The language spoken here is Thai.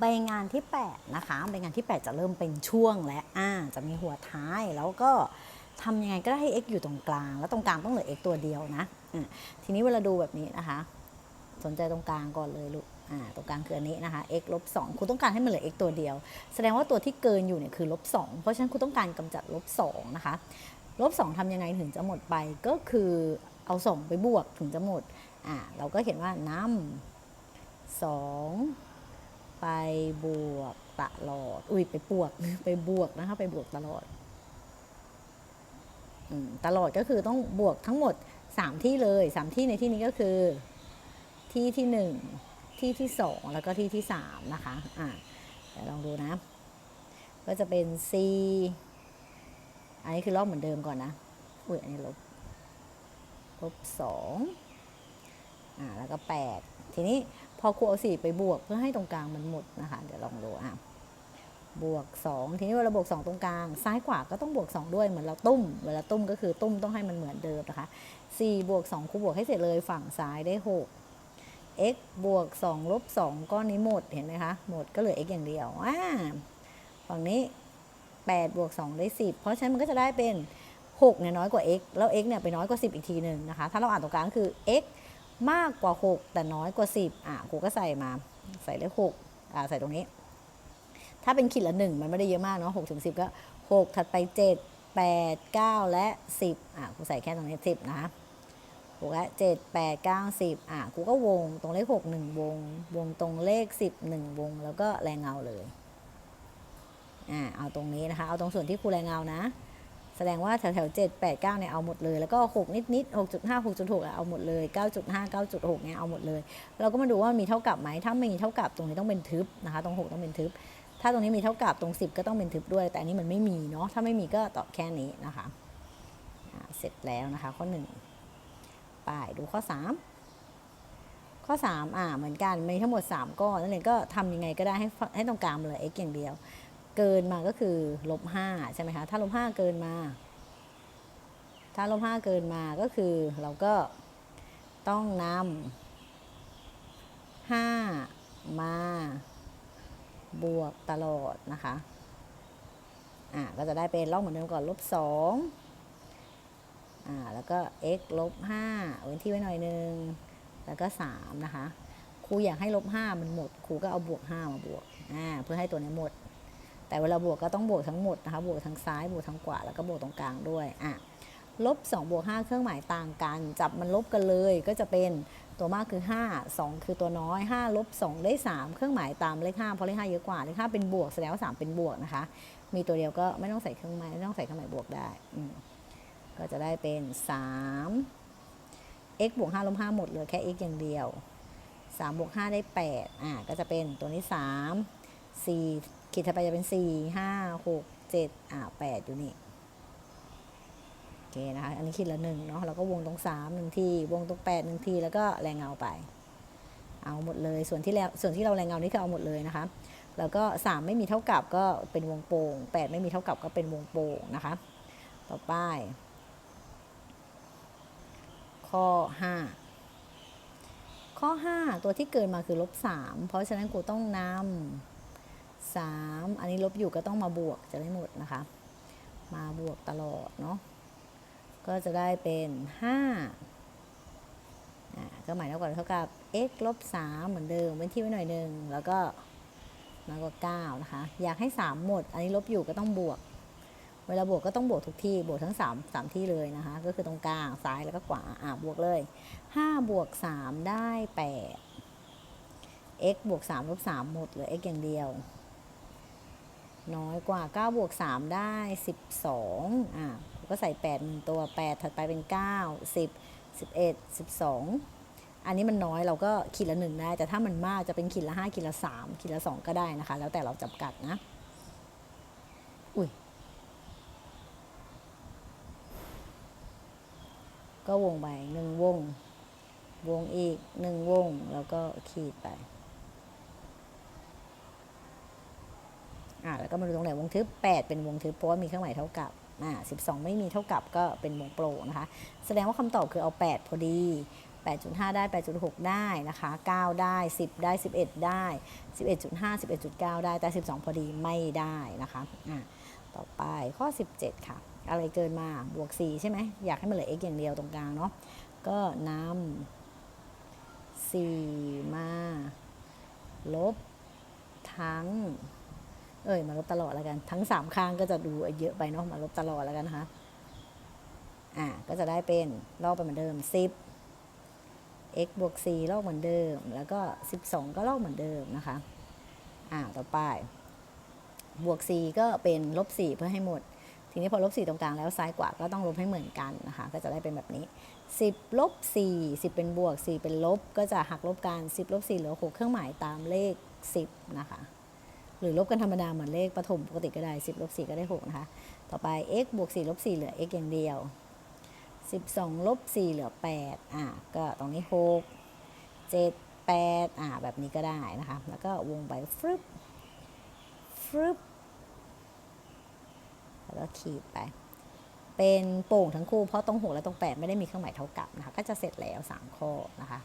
ใบงานที่ 8 นะคะ ใบงานที่ 8 จะเริ่มเป็นช่วงและอ่าจะมีหัวท้ายแล้วก็ทำยังไงก็ได้ให้ x อยู่ตรงกลาง แล้วตรงกลางต้องเหลือ x ตัวเดียวนะะทีนี้เวลาดูแบบนี้นะคะ สนใจตรงกลางก่อนเลยลูกตรงกลางคืออันนี้นะคะ x ลบ2คุณต้องการให้มันเหลือ x ตัวเดียว แสดงว่าตัวที่เกินอยู่เนี่ยคือลบ2เพราะฉะนั้นคุณต้องการกำจัดลบ2นะคะลบ2ทำยังไงถึงจะหมดไปก็คือเอา 2 ไปบวกถึงจะหมดอ่าเราก็เขียนว่านำสอง ไปบวกตลอด อุ้ยไปบวก ไปบวกนะคะ ไปบวกตลอดอตลอดก็คือต้องบวกทั้งหมด 3 ที่เลย 3 ที่ในที่นี้ก็คือ ที่ที่ 1 ที่ที่ 2 แล้วก็ที่ที่ 3 นะคะ อ่าเดี๋ยวลองดูนะ ก็จะเป็น c อันนี้คือลอกเหมือนเดิมก่อนนะ อุ้ยอันนี้ลบ ลบสองอ่า แล้วก็แปดทีนี้ พอครูเอาสี่ไปบวกเพื่อให้ตรงกลางมันหมดนะคะ เดี๋ยวลองดูอะบวกสองทีนี้เวลาบวกสองตรงกลาง ซ้ายขวาก็ต้องบวกสองด้วยเหมือนเราตุ้ม เวลาตุ้มก็คือตุ้มต้องให้มันเหมือนเดิมนะคะสี่บวกสองครูบวกให้เสร็จเลยฝั่งซ้ายได้หก x บวกสองลบสองก้อนนี้หมดเห็นไหมคะ หมดก็เหลือ x อย่างเดียวอ่าฝั่งนี้แปดบวกสองได้สิบเพราะฉะนั้นมันก็จะได้เป็น6เนี่ยน้อยกว่า x แล้ว x เนี่ยไปน้อยกว่า 10 อีกทีหนึ่งนะคะ ถ้าเราอ่านตรงกลางคือ x มากกว่า 6 แต่น้อยกว่า 10อะครูก็ใส่มาใส่เลข6อ่าใส่ตรงนี้ ถ้าเป็นขีดละ 1 มันไม่ได้เยอะมากเนาะ6ถึง10 ก็ 6 ถัดไป 7 8 9 และ 10อะครูใส่แค่ตรงนี้ 10 นะคะ6และ7 8 9 10อะครูก็วงตรงเลข6 1วง วงตรงเลข10 1วง แล้วก็แรงเงาเลยอ่าเอาตรงนี้นะคะ เอาตรงส่วนที่ครูแรงเงานะ แสดงว่าแถวแถวเจ็ดแปดเก้าเนี่ยเอาหมดเลย แล้วก็หกนิดนิดหกจุดห้าหกจุดหกเอาหมดเลยเก้าจุดห้าเก้าจุดหกเนี่ยเอาหมดเลย เราก็มาดูว่ามีเท่ากับไหมถ้าไม่มีเท่ากับตรงนี้ต้องเป็นทึบนะคะตรงหกต้องเป็นทึบ ถ้าตรงนี้มีเท่ากับตรงสิบก็ต้องเป็นทึบด้วย แต่อันนี้มันไม่มีเนาะถ้าไม่มีก็ตอบแค่นี้นะคะเสร็จแล้วนะคะข้อหนึ่งไปดูข้อสามข้อสามอ่า เหมือนกัน มีทั้งหมดสามก้อน นั่นเองก็ทำยังไงก็ได้ให้ให้ตรงกลางเหลือ x อย่างเดียว เกินมาก็คือลบห้าใช่ไหมคะ ถ้าลบห้าเกินมา ถ้าลบห้าเกินมาก็คือเราก็ต้องนำห้ามาบวกตลอดนะคะ อ่าก็จะได้เป็นลอกเหมือนเดิมก่อนลบสองอ่าแล้วก็ x ลบห้าเว้นที่ไว้หน่อยนึง แล้วก็สามนะคะครูอยากให้ลบห้ามันหมดครูก็เอาบวกห้ามาบวกอ่าเพื่อให้ตัวนี้หมด แต่เวลาบวกก็ต้องบวกทั้งหมดนะคะบวกทั้งซ้ายบวกทั้งขวาแล้วก็บวกตรงกลางด้วยอะลบ2บวก5เครื่องหมายต่างกัน จับมันลบกันเลยก็จะเป็นตัวมากคือ 5 2 คือตัวน้อย 5 ลบ 2 ได้ 3 เครื่องหมายตามเลข5เพราะเลข5เยอะกว่าเลข5เป็นบวกแสดงว่า3เป็นบวกนะคะ มีตัวเดียวก็ไม่ต้องใส่เครื่องหมายไม่ต้องใส่เครื่องหมายบวกได้ ก็จะได้เป็น 3 x บวก5ลบ5หมดเหลือแค่ x อย่างเดียว3บวก5ได้8อ่าก็จะเป็นตัวนี้ 3 4 ขีดถัดไปจะเป็น4 5 6 7อ่า8อยู่นี่โอเคนะคะอันนี้ขีดละหนึ่งเนาะแล้วก็วงตรงสามหนึ่งทีวงตรงแปดหนึ่งทีแล้วก็แรงเงาไป เอาหมดเลยส่วนที่แล้วส่วนที่เราแรงเงานี่คือเอาหมดเลยนะคะแล้วก็สามไม่มีเท่ากับก็เป็นวงโป่งแปดไม่มีเท่ากับก็เป็นวงโป่งนะคะ ต่อไป ข้อห้าข้อ 5 ตัวที่เกินมาคือลบ3เพราะฉะนั้นกูต้องนำ 3 อันนี้ลบอยู่ก็ต้องมาบวกจะได้หมดนะคะ มาบวกตลอดเนาะก็จะได้เป็น5อ่าก็หมายเท่ากับเท่ากับ x ลบ3เหมือนเดิมเว้นที่ไว้หน่อยหนึ่งแล้วก็มากกว่า9นะคะ อยากให้ 3 หมด อันนี้ลบอยู่ก็ต้องบวก เวลาบวกก็ต้องบวกทุกที่ บวกทั้ง 3 3 ที่เลยนะคะ ก็คือตรงกลาง ซ้ายแล้วก็ขวา อ่าบวกเลย 5 บวก 3 ได้ 8 x บวก3ลบ3หมดเหลือ x อย่างเดียว น้อยกว่า9บวก3ได้ 12อ่าก็ใส่8หนึ่งตัว 8 ถัดไปเป็น 9 10 11 12 อันนี้มันน้อยเราก็ขีดละหนึ่งได้ แต่ถ้ามันมากจะเป็นขีดละ 5 ขีดละ 3 ขีดละ 2 ก็ได้นะคะ แล้วแต่เราจำกัดนะ อุ้ยก็วงไปหนึ่งวง วงอีกหนึ่งวง แล้วก็ขีดไป อ่าแล้วก็มาดูตรงไหนวงทึบ 8 เป็นวงทึบเพราะว่ามีเครื่องหมายเท่ากับอ่า12 ไม่มีเท่ากับก็เป็นวงโปร่งนะคะ แสดงว่าคำตอบคือเอา 8 พอดี 8.5 ได้ 8.6 ได้นะคะ 9 ได้ 10 ได้ 11 ได้ 11.5 11.9 ได้แต่ 12 พอดีไม่ได้นะคะอะต่อไปข้อ 17 ค่ะ อะไรเกินมาบวก 4 ใช่ไหมอยากให้มันเหลือ x อย่างเดียวตรงกลางเนาะก็นำ4มาลบทั้ง เอ้ยมาลบตลอดแล้วกัน ทั้ง 3 ข้างก็จะดูเยอะไปเนาะมาลบตลอดแล้วกันนะคะอ่าก็จะได้เป็นลอกไปเหมือนเดิม 10 x บวก4ลอกเหมือนเดิม แล้วก็ 12 ก็ลอกเหมือนเดิมนะคะอ่าต่อไป บวก 4 ก็เป็นลบ 4 เพื่อให้หมด ทีนี้พอลบ 4 ตรงกลางแล้วซ้ายกว่าก็ต้องลบให้เหมือนกันนะคะ ก็จะได้เป็นแบบนี้ 10ลบ4 10 เป็นบวก 4 เป็นลบ ก็จะหักลบกัน 10ลบ4เหลือ 6 เครื่องหมายตามเลข 10 นะคะ หรือลบกันธรรมดาเหมือนเลขประถมปกติก็ได้ 10ลบ4ก็ได้6นะคะ ต่อไป x บวก4ลบ4เหลือ x อย่างเดียว 12ลบ4เหลือ8อะก็ตรงนี้ 6 7 8อะแบบนี้ก็ได้นะคะ แล้วก็วงไปฟรึบฟรึบแล้วก็ขีดไป เป็นโป่งทั้งคู่เพราะตรง6และตรง 8 ไม่ได้มีเครื่องหมายเท่ากับนะคะ ก็จะเสร็จแล้ว 3 ข้อนะคะ